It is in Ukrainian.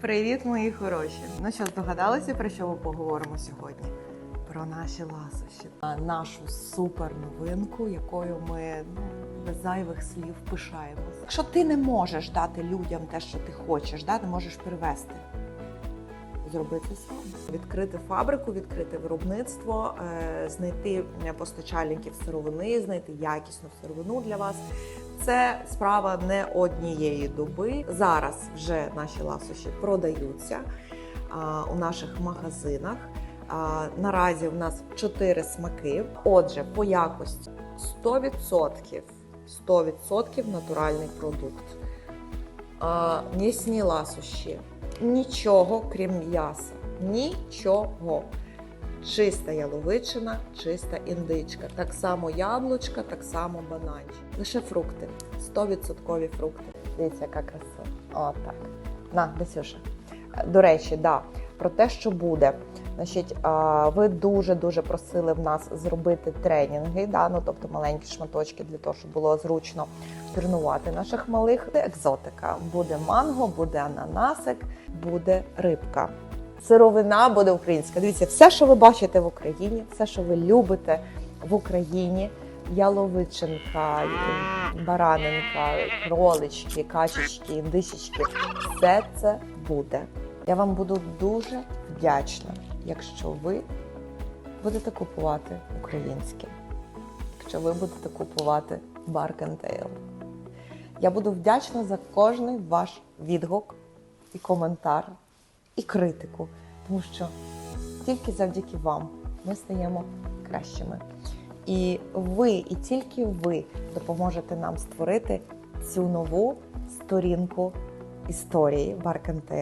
Привіт, мої хороші! Ну що, здогадалися, про що ми поговоримо сьогодні? Про наші ласощі, нашу супер новинку, якою ми ну, без зайвих слів пишаємося. Якщо ти не можеш дати людям те, що ти хочеш, да, ти можеш привезти. Зроби це сам. Відкрити фабрику, відкрити виробництво, е, знайти постачальників сировини, знайти якісну сировину для вас. Це справа не однієї доби. Зараз вже наші ласощі продаються у наших магазинах. Наразі в нас 4 смаки. Отже, по якості 100%, 100% натуральний продукт. М'ясні ласощі. Нічого, крім м'яса. Нічого. Чиста яловичина, чиста індичка. Так само яблучка, так само бананчик. Лише фрукти. 100% фрукти. Дивіться, яка краса. О, так. На, Десюша. До речі, да, про те, що буде. Значить, ви дуже-дуже просили в нас зробити тренінги, да, ну, тобто маленькі шматочки для того, щоб було зручно тренувати наших малих. Екзотика. Буде манго, буде ананасик, буде рибка. Сировина буде українська. Дивіться, все, що ви бачите в Україні, все, що ви любите в Україні. Яловичинка, баранинка, кролички, качечки, індичечки. Все це буде. Я вам буду дуже вдячна, якщо ви будете купувати українське, якщо ви будете купувати Bark Tail. Я буду вдячна за кожний ваш відгук і коментар, і критику, тому що тільки завдяки вам ми стаємо кращими. І ви, і тільки ви допоможете нам створити цю нову сторінку історії Tail.